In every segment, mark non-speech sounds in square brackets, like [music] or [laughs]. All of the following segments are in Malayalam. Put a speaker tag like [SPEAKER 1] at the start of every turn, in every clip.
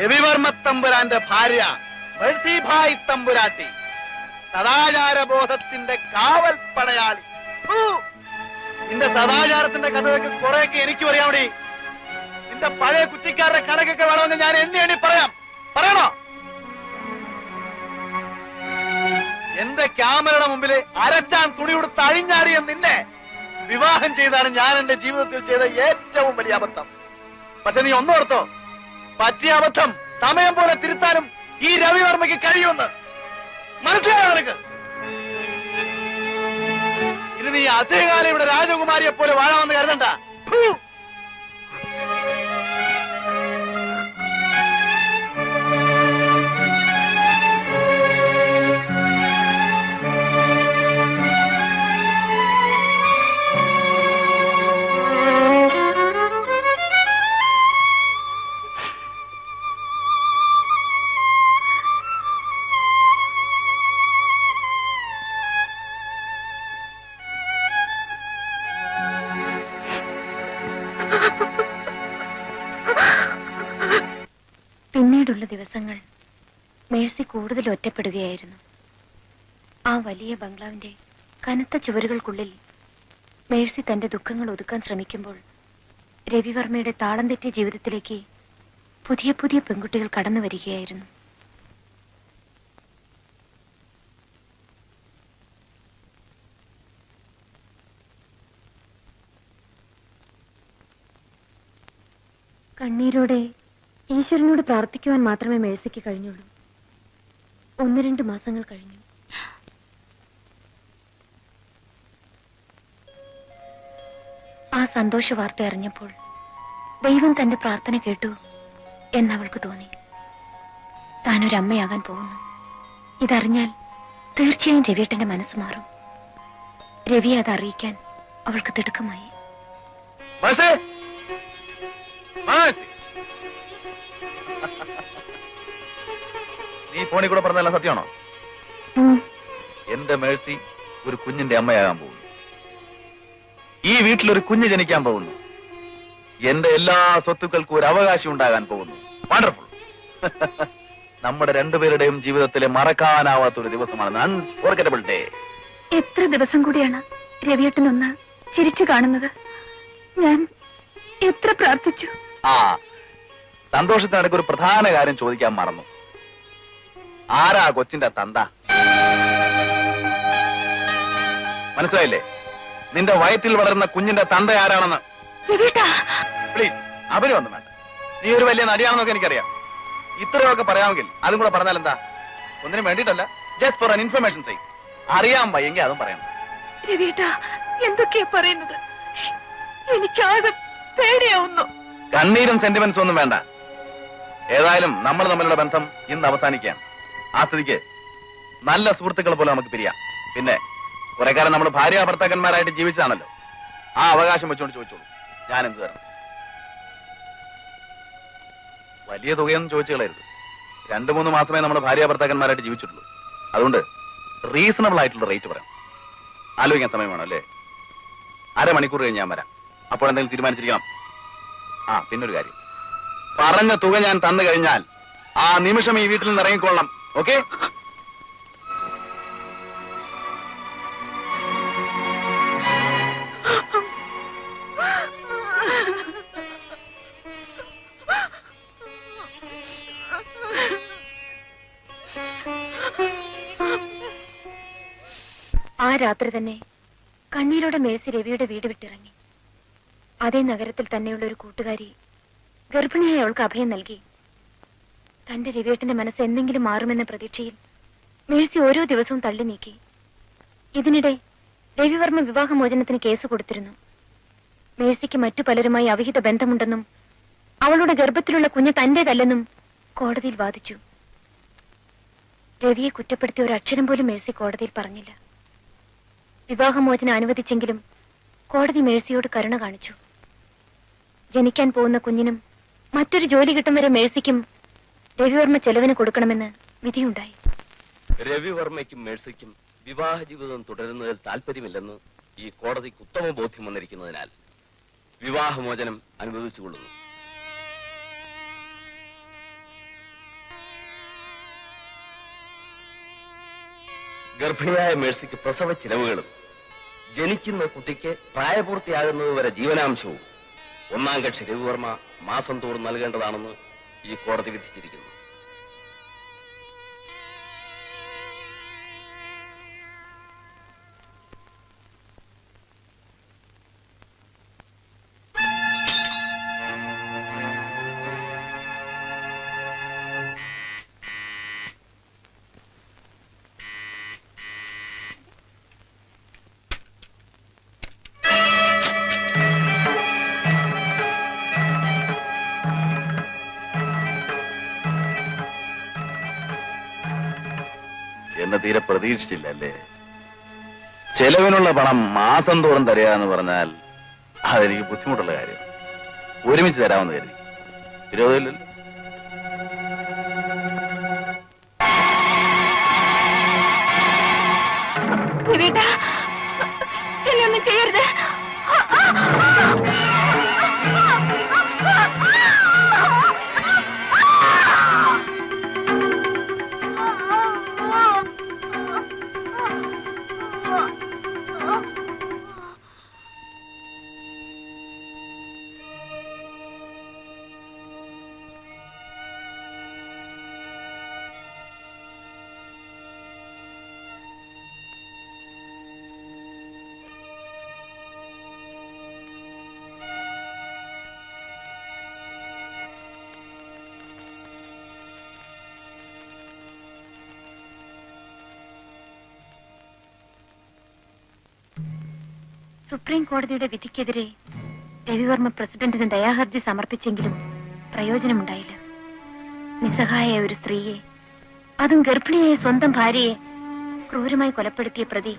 [SPEAKER 1] രവിവർമ്മ തമ്പുരാന്റെ ഭാര്യ മേഴ്സിഭായ് തമ്പുരാട്ടി സദാചാരബോധത്തിന്റെ കാവൽ പടയാളി! നിന്റെ സദാചാരത്തിന്റെ കഥകൾക്ക് കുറെയൊക്കെ എനിക്കും അറിയാമടി. നിന്റെ പഴയ കുറ്റിക്കാരുടെ കണക്കൊക്കെ വേണമെന്ന് ഞാൻ എന്നെ എണ്ണി പറയാം. പറയണോ? എന്റെ ക്യാമറയുടെ മുമ്പിൽ അരച്ചാൻ തുണി കൊടുത്ത് അഴിഞ്ഞാടിയ നിന്നെ വിവാഹം ചെയ്താണ് ഞാൻ എന്റെ ജീവിതത്തിൽ ചെയ്ത ഏറ്റവും വലിയ അബദ്ധം. പക്ഷെ നീ ഒന്നോർത്തോ പറ്റിയ അബദ്ധം സമയം പോലെ തിരുത്താനും ഈ രവിവർമ്മയ്ക്ക് കഴിയുമെന്ന് മനസ്സിലായോ നിനക്ക് ഇനി നീ അധികകാലം ഇവിടെ രാജകുമാരിയെ പോലെ വാഴാമെന്ന് കരുതണ്ട.
[SPEAKER 2] പിന്നീടുള്ള ദിവസങ്ങൾ മേഴ്സി കൂടുതൽ ഒറ്റപ്പെടുകയായിരുന്നു. ആ വലിയ ബംഗ്ലാവിന്റെ കനത്ത ചുവരുകൾക്കുള്ളിൽ മേഴ്സി തന്റെ ദുഃഖങ്ങൾ ഒതുക്കാൻ ശ്രമിക്കുമ്പോൾ രവിവർമ്മയുടെ താളം തെറ്റിയ ജീവിതത്തിലേക്ക് പുതിയ പുതിയ പെൺകുട്ടികൾ കടന്നു വരികയായിരുന്നു. കണ്ണീരോടെ ഈശ്വരനോട് പ്രാർത്ഥിക്കുവാൻ മാത്രമേ മേഴ്സിക്ക് കഴിഞ്ഞുള്ളൂ. ഒന്ന് രണ്ട് മാസങ്ങൾ കഴിഞ്ഞു. ആ സന്തോഷ വാർത്ത അറിഞ്ഞപ്പോൾ ദൈവം തന്റെ പ്രാർത്ഥന കേട്ടു എന്നവൾക്ക് തോന്നി. താനൊരു അമ്മയാകാൻ പോകുന്നു. ഇതറിഞ്ഞാൽ തീർച്ചയായും രവിയേട്ടന്റെ മനസ്സ് മാറും. രവിയെ അത് അറിയിക്കാൻ അവൾക്ക് തിടുക്കമായി.
[SPEAKER 1] നീ ഫോണിൽ കൂടെ പറഞ്ഞല്ല സത്യമാണോ? എന്റെ മേഴ്സി ഒരു കുഞ്ഞിന്റെ അമ്മയാകാൻ പോകുന്നു. ഈ വീട്ടിൽ ഒരു കുഞ്ഞ് ജനിക്കാൻ പോകുന്നു. എന്റെ എല്ലാ സ്വത്തുക്കൾക്കും ഒരു അവകാശം ഉണ്ടാകാൻ പോകുന്നു. വണ്ടർഫുൾ [laughs] നമ്മുടെ രണ്ടുപേരുടെയും ജീവിതത്തിലെ മറക്കാനാവാത്ത ഒരു ദിവസമാണ് ഡേ
[SPEAKER 2] എത്ര ദിവസം കൂടിയാണ് രവിയേട്ടൻ ഒന്ന് ചിരിച്ചു കാണുന്നത്? ഞാൻ എത്ര പ്രാർത്ഥിച്ചു?
[SPEAKER 1] ആ സന്തോഷത്തിനിടയ്ക്ക് ഒരു പ്രധാന കാര്യം ചോദിക്കാൻ മറന്നു. ആരാ കൊച്ചിന്റെ തന്ത? മനസ്സിലായില്ലേ? നിന്റെ വയറ്റിൽ വളരുന്ന കുഞ്ഞിന്റെ തന്ത ആരാണെന്ന്?
[SPEAKER 2] അവർ
[SPEAKER 1] പ്ലീസ് അവരൊന്നും വേണ്ട നീ ഒരു വലിയ നടിയാണെന്നൊക്കെ എനിക്കറിയാം. ഇത്രയൊക്കെ പറയാമെങ്കിൽ അതും കൂടെ പറഞ്ഞാൽ എന്താ? ഒന്നിനും വേണ്ടിയിട്ടല്ല ജസ്റ്റ് ഫോർ ആൻ ഇൻഫർമേഷൻ സൈ അറിയാൻ വയ്യെങ്കിൽ അതും പറയണം.
[SPEAKER 2] രവിയേട്ടാ എന്തൊക്കെയാ പറയുന്നത്? എനിക്കാകെ പേടിയാവുന്നു.
[SPEAKER 1] കണ്ണീരും സെന്റിമെന്റ്സും ഒന്നും വേണ്ട. ഏതായാലും നമ്മൾ തമ്മിലുള്ള ബന്ധം ഇന്ന് അവസാനിക്കാം. ആ സ്ഥിതിക്ക് നല്ല സുഹൃത്തുക്കൾ പോലെ നമുക്ക് പിരിയാം. പിന്നെ കുറെ കാലം നമ്മൾ ഭാര്യ ഭർത്താക്കന്മാരായിട്ട് ജീവിച്ചതാണല്ലോ. ആ അവകാശം വെച്ചുകൊണ്ട് ചോദിച്ചോളൂ. ഞാൻ എന്ത് തരണം? വലിയ തുകയൊന്നും ചോദിച്ചു കളയരുത്. രണ്ടു മൂന്ന് മാസമേ നമ്മൾ ഭാര്യ ഭർത്താക്കന്മാരായിട്ട് ജീവിച്ചിട്ടുള്ളൂ. അതുകൊണ്ട് റീസണബിൾ ആയിട്ടുള്ള റേറ്റ് പറയാം. ആലോചിക്കാൻ സമയം വേണം അല്ലേ? അരമണിക്കൂർ കഴിഞ്ഞ് ഞാൻ വരാം. അപ്പോൾ എന്തെങ്കിലും തീരുമാനിച്ചിരിക്കണം. ആ പിന്നൊരു കാര്യം. പറഞ്ഞ തുക ഞാൻ തന്നു കഴിഞ്ഞാൽ ആ നിമിഷം ഈ വീട്ടിൽ നിന്ന് ഇറങ്ങിക്കൊള്ളാം ഓക്കെ?
[SPEAKER 2] ആ രാത്രി തന്നെ കണ്ണീരോടെ മേഴ്സി രവിയുടെ വീട് വിട്ടിറങ്ങി. അതേ നഗരത്തിൽ തന്നെയുള്ള ഒരു കൂട്ടുകാരി ഗർഭിണിയായി അവൾക്ക് അഭയം നൽകി. തന്റെ രവിയേട്ടന്റെ മനസ്സ് എന്തെങ്കിലും മാറുമെന്ന പ്രതീക്ഷയിൽ മേഴ്സി ഓരോ ദിവസവും തള്ളി നീക്കി. ഇതിനിടെ രവിവർമ്മ വിവാഹമോചനത്തിന് കേസ് കൊടുത്തിരുന്നു. മേഴ്സിക്ക് മറ്റു പലരുമായി അവിഹിത ബന്ധമുണ്ടെന്നും അവളുടെ ഗർഭത്തിലുള്ള കുഞ്ഞ് തന്റേതല്ലെന്നും കോടതിയിൽ വാദിച്ചു. രവിയെ കുറ്റപ്പെടുത്തിയ ഒരു അക്ഷരം പോലും മേഴ്സി കോടതിയിൽ പറഞ്ഞില്ല. വിവാഹമോചനം അനുവദിച്ചെങ്കിലും കോടതി മേഴ്സിയോട് കരുണ കാണിച്ചു. ജനിക്കാൻ പോകുന്ന കുഞ്ഞിനും മറ്റൊരു ജോലി കിട്ടും വരെ മേഴ്സിക്കും രവിവർമ്മ ചെലവിന് കൊടുക്കണമെന്ന് വിധിയുണ്ടായി.
[SPEAKER 3] രവിവർമ്മയ്ക്കും മേഴ്സിക്കും വിവാഹ ജീവിതം തുടരുന്നതിൽ താല്പര്യമില്ലെന്ന് ഈ കോടതിക്ക് ഉത്തമ ബോധ്യം വന്നിരിക്കുന്നതിനാൽ വിവാഹമോചനം അനുഭവിച്ചുകൊള്ളുന്നു ഗർഭിണിയായ മേഴ്സിക്ക് പ്രസവ ചിലവുകളും ജനിക്കുന്ന കുട്ടിക്ക് പ്രായപൂർത്തിയാകുന്നതുവരെ ജീവനാംശവും ഒന്നാം കക്ഷി രവിവർമ്മ മാസം തോറും നൽകേണ്ടതാണെന്ന് ഈ കോടതി വിധിച്ചിരിക്കുന്നു.
[SPEAKER 4] എന്ന് തീരെ പ്രതീക്ഷിച്ചില്ല അല്ലേ ചെലവിനുള്ള പണം മാസം തോറും തരിക എന്ന് പറഞ്ഞാൽ അതെനിക്ക് ബുദ്ധിമുട്ടുള്ള കാര്യം. ഒരുമിച്ച് തരാമെന്ന് കരുതി.
[SPEAKER 2] ഒന്നും ചെയ്യരുത്. സുപ്രീം കോടതിയുടെ വിധിക്കെതിരെ രവിവർമ്മ പ്രസിഡന്റിന് ദയാഹർജി സമർപ്പിച്ചെങ്കിലും പ്രയോജനമുണ്ടായില്ല. നിസ്സഹായ ഒരു സ്ത്രീയെ അതും ഗർഭിണിയായ സ്വന്തം ഭാര്യയെ ക്രൂരമായി കൊലപ്പെടുത്തിയ പ്രതി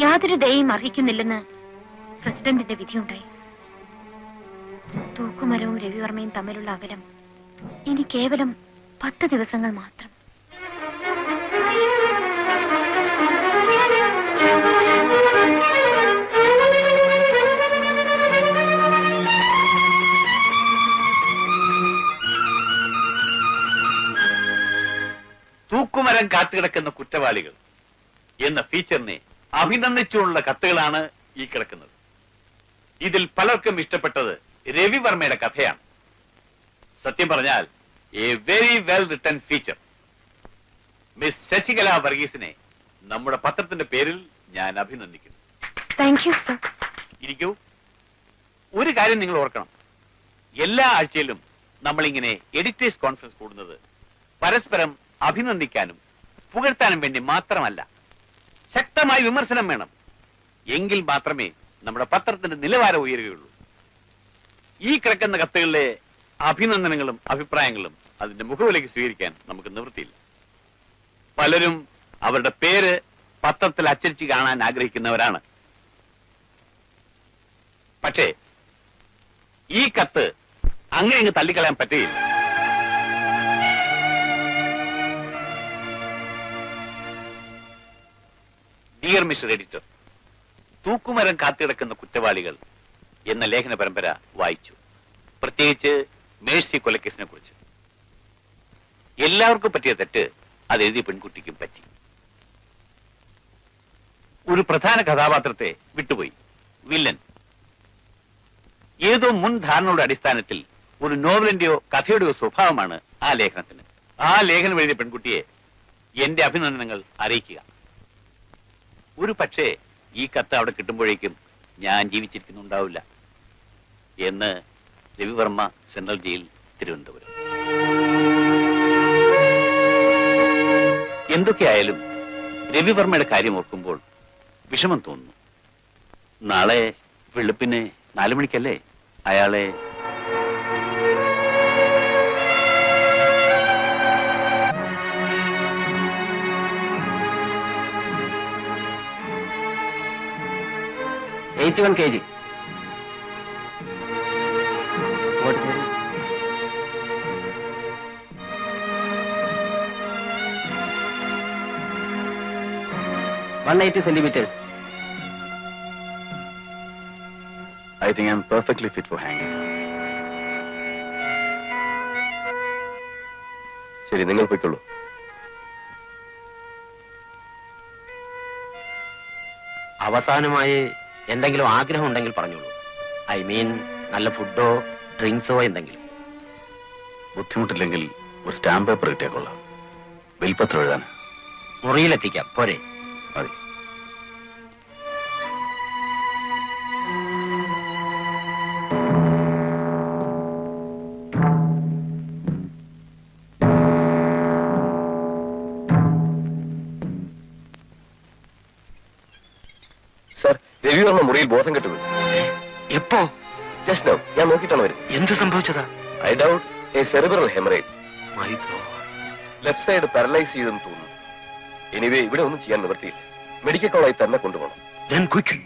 [SPEAKER 2] യാതൊരു ദയയും അർഹിക്കുന്നില്ലെന്ന് പ്രസിഡന്റിന്റെ വിധിയുണ്ടായി. തൂക്കുമരവും രവിവർമ്മയും തമ്മിലുള്ള അകലം ഇനി കേവലം പത്ത് ദിവസങ്ങൾ മാത്രം.
[SPEAKER 4] തൂക്കുമരം കാത്തുകിടക്കുന്ന കുറ്റവാളികൾ എന്ന ഫീച്ചറിനെ അഭിനന്ദിച്ചുള്ള കത്തുകളാണ് ഈ കിടക്കുന്നത്. ഇതിൽ പലർക്കും ഇഷ്ടപ്പെട്ടത് രവിവർമ്മയുടെ കഥയാണ്. സത്യം പറഞ്ഞാൽ a very well written feature miss Sasikala വർഗീസിനെ നമ്മുടെ പത്രത്തിന്റെ പേരിൽ ഞാൻ അഭിനന്ദിക്കുന്നു.
[SPEAKER 2] താങ്ക് യു സർ
[SPEAKER 4] ഇരിക്കൂ. ഒരു കാര്യം നിങ്ങൾ ഓർക്കണം. എല്ലാ ആഴ്ചയിലും നമ്മളിങ്ങനെ എഡിറ്റേഴ്സ് കോൺഫറൻസ് കൂടുന്നത് പരസ്പരം അഭിനന്ദിക്കാനും പുകഴ്ത്താനും വേണ്ടി മാത്രമല്ല ശക്തമായ വിമർശനം വേണം. എങ്കിൽ മാത്രമേ നമ്മുടെ പത്രത്തിന്റെ നിലവാരം ഉയരുകയുള്ളൂ. ഈ കിടക്കുന്ന കത്തുകളിലെ അഭിനന്ദനങ്ങളും അഭിപ്രായങ്ങളും അതിന്റെ മുഖവിലേക്ക് സ്വീകരിക്കാൻ നമുക്ക് നിവൃത്തിയില്ല. പലരും അവരുടെ പേര് പത്രത്തിൽ അച്ചടിച്ച് കാണാൻ ആഗ്രഹിക്കുന്നവരാണ്. പക്ഷേ ഈ കത്ത് അങ്ങനെ അങ്ങ് തള്ളിക്കളയാൻ പറ്റുകയില്ല. ഡിയർ മിസ്റ്റർ എഡിറ്റർ തൂക്കുമരം കാത്തിടക്കുന്ന കുറ്റവാളികൾ എന്ന ലേഖന പരമ്പര വായിച്ചു. പ്രത്യേകിച്ച് മേഴ്സി കൊലക്കേസിനെ കുറിച്ച്. എല്ലാവർക്കും പറ്റിയ തെറ്റ് അത് എഴുതിയ പെൺകുട്ടിക്കും പറ്റി. ഒരു പ്രധാന കഥാപാത്രത്തെ വിട്ടുപോയി. വില്ലൻ. ഏതോ മുൻ ധാരണയുടെ അടിസ്ഥാനത്തിൽ ഒരു നോവലിന്റെയോ കഥയുടെയോ സ്വഭാവമാണ് ആ ലേഖനത്തിന്. ആ ലേഖനം എഴുതിയ പെൺകുട്ടിയെ എന്റെ അഭിനന്ദനങ്ങൾ അറിയിക്കുക. ഒരു പക്ഷേ ഈ കത്ത് അവിടെ കിട്ടുമ്പോഴേക്കും ഞാൻ ജീവിച്ചിരിക്കുന്നുണ്ടാവില്ല എന്ന് രവിവർമ്മ സെൻട്രൽ ജയിൽ തിരുവനന്തപുരം. എന്തൊക്കെയായാലും രവിവർമ്മയുടെ കാര്യം ഓർക്കുമ്പോൾ വിഷമം തോന്നുന്നു. നാളെ വെളുപ്പിന് നാലു മണിക്കല്ലേ? അയാളെ
[SPEAKER 5] eighty one K G. One eighty centimetres.
[SPEAKER 4] I think I'm perfectly fit for hanging.
[SPEAKER 3] ശരി നിങ്ങൾ പോയിക്കൊള്ളൂ
[SPEAKER 6] അവസാനമായി എന്തെങ്കിലും ആഗ്രഹം ഉണ്ടെങ്കിൽ പറഞ്ഞോളൂ. ഐ മീൻ നല്ല ഫുഡോ ഡ്രിങ്ക്സോ എന്തെങ്കിലും.
[SPEAKER 1] ബുദ്ധിമുട്ടില്ലെങ്കിൽ ഒരു സ്റ്റാമ്പ് പേപ്പർ കിട്ടിയാൽ കൊള്ളാം. വിൽപ്പത്രം എഴുതാൻ
[SPEAKER 6] മുറിയിലെത്തിക്കാം. പോരെ.
[SPEAKER 1] മതി.
[SPEAKER 3] ഇരുന്ന മുറിയിൽ ബോധം കെട്ടത്
[SPEAKER 6] എപ്പോ?
[SPEAKER 3] ജസ്റ്റ് നോ ഞാൻ നോക്കിയിട്ടാണ് വരും
[SPEAKER 6] എന്ത് സംഭവിച്ചതാ?
[SPEAKER 3] I doubt a cerebral haemorrhage left side paralyse ചെയ്തെന്ന് തോന്നുന്നു. എനിവേ ഇവിടെ ഒന്നും ചെയ്യാൻ നിവർത്തിയില്ല മെഡിക്കൽ കോളായി തന്നെ കൊണ്ടുപോകണം.
[SPEAKER 6] ഞാൻ ക്വിക്ക്